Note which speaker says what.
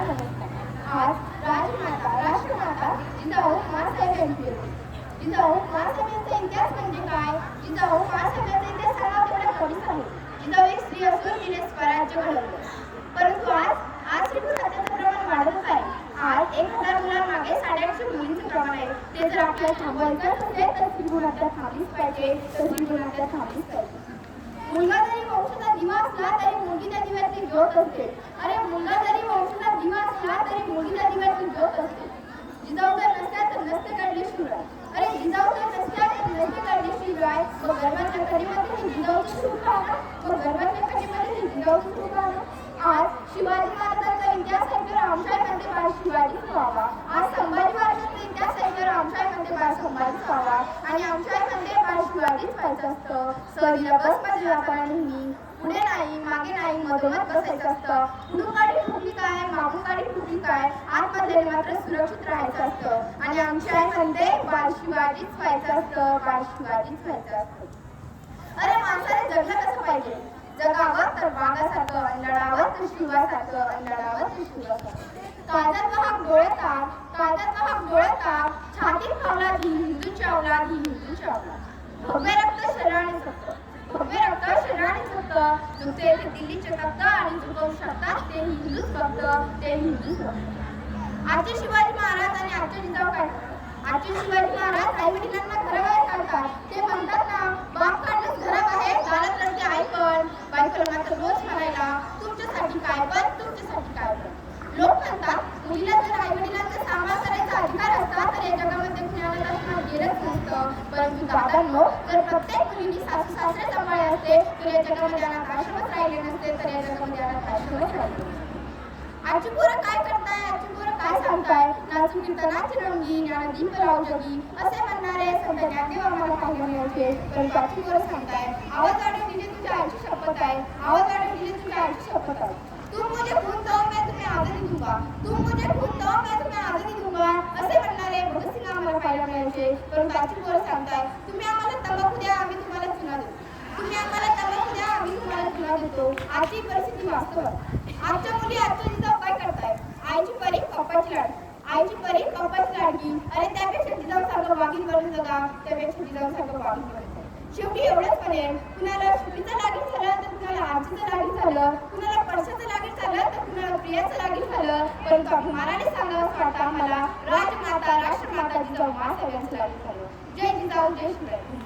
Speaker 1: जिजाऊ नमस्कार आज राजमाता राष्ट्रमाता जिजाऊ महासाहेब जिजाऊ महासभेचा इतिहास म्हणजे काय जिजाऊ महासभेचा इतिहास सांगा तेवढा कमीच आहे जिजाऊ एक स्त्री असून तिने स्वराज्य घडवलं परंतु आज आज स्त्रीभूत हत्याचं प्रमाण वाढतच आहे आज एक हजार मुलांमागे साडेआठशे मुलींचं प्रमाण आहे ते जर आपल्याला थांबवायचं असेल तर स्त्रीभूत हत्या थांबलीच पाहिजे तर हत्या थांबलीच पाहिजे मुलगा जरी वंशाचा दिवा असला तरी मुलगी त्या दिव्यातली ज्योत असते. अरे मुलगा दिवा असला तरी मुलगी त्या दिव्यातली ज्योत असते. जिजाऊ जर नसत्या तर नसते काढली शिवराय अरे जिजाऊ जर नसत्या तर नसते काढली शिवराय मग गर्भाच्या करीमध्ये जिजाऊची सुख राहणार? मग गर्भाच्या करीमध्ये जिजाऊची सुख राहणार? आज शिवाजी महाराजांचा इतिहास ऐकून आमच्यामध्ये बाळ शिवाजी व्हावा. आज संभाजी महाराजांचा इतिहास ऐकून आमच्यामध्ये बाळ संभाजी व्हावा. आणि आमच्यामध्ये बाळ शिवाजीच व्हायचं असतं. सहलीला बसमध्ये आपण नेहमी. पुढे नाही मागे नाही मधोमध बसायचं असतं. कुटुंबाची भूमिका आहे मागून काय आतमध्ये मात्र सुरक्षित राहायचं असतं. आणि आमच्या आईमध्ये बाळ शिवाजीच व्हायचं असतं. बाळशिवाजीच व्हायचं असतं. अरे माणसाने जगलं कसं पाहिजे? जगावं तर वाघासारखं आणि लढावं तर शिवासारखं आणि लढावं तर शिवासारखं. काळजात वाहक डोळ्यात काळजात वाहक डोळ्यात छाती खावला ही हिंदूची अवलाद ही हिंदूची अवलाद भव्य रक्त शरीराने सक्त भव्य रक्त शरीराने सक्त तुमचे येथे दिल्लीचे तख्त आणि चुकवू शकतात फक्त ते हिंदूच आजचे शिवाजी महाराज आणि आजचे जिजाऊ काय? आजचे शिवाजी महाराज आई वडिलांना घराबाहेर काढतात ते म्हणतात ना बाप काढणं घराबाहेर दारात लढते आई पण. बायकोला मात्र रोज म्हणायला तुमच्यासाठी काय पण तुमच्यासाठी काय पण. लोक म्हणतात मुलीला जर आई वडिलांचा सांभाळ करायचा अधिकार असता तर या जगामध्ये कुणाला असणार गेलंच नसतं. परंतु दादांनो जर प्रत्येक मुलीने सासू सासरे सांभाळले असते तर या जगामध्ये अनाथ आश्रमच राहिले नसते तर या जगामध्ये अनाथ आश्रमच राहिले नसते. आजची पोरं काय करताय? आजची पोरं काय सांगताय? नाचून कीर्तनाची रंगी ज्ञानदीप राहू जगी असे म्हणणारे संत ज्ञानदेव आम्हाला पाहिलं मिळते. पण आजची पोरं सांगताय आवाज दिली तुझ्या आईची शपथ आहे. आवाज दिली तुझ्या आईची शपथ आहे. तू मुझे खून दो मैं तुम्हें आजादी दूंगा। तू मुझे खून दो मैं तुम्हें आजादी दूंगा। असे म्हणणारे भगतसिंग आम्हाला पाहायला मिळायचे पण आजची पोरं सांगताय तुम्ही आम्हाला तंबाखू द्या आम्ही तुम्हाला चुना देऊ. तुम्ही आम्हाला होतो. आजची परिस्थिती वास्तव आजच्या मुली आजच्या जिजाऊ काय करताय आईची परी पप्पाची लाड. आईची परी पप्पाची लाडकी. अरे त्यापेक्षा जिजाऊ सारखं वागील बनून जगा त्यापेक्षा जिजाऊ सारखं वागील बनत शेवटी एवढंच म्हणेल कुणाला सुटीचं लागील झालं तर कुणाला आजीचं लागील झालं कुणाला पडसाचं लागील झालं तर कुणाला प्रियाचं लागील झालं. परंतु अभिमानाने सांगावं वाटतं आम्हाला राजमाता राष्ट्रमाता जिजाऊ मा सगळ्यांचं लागील झालं. जय जिजाऊ जय शिवराय.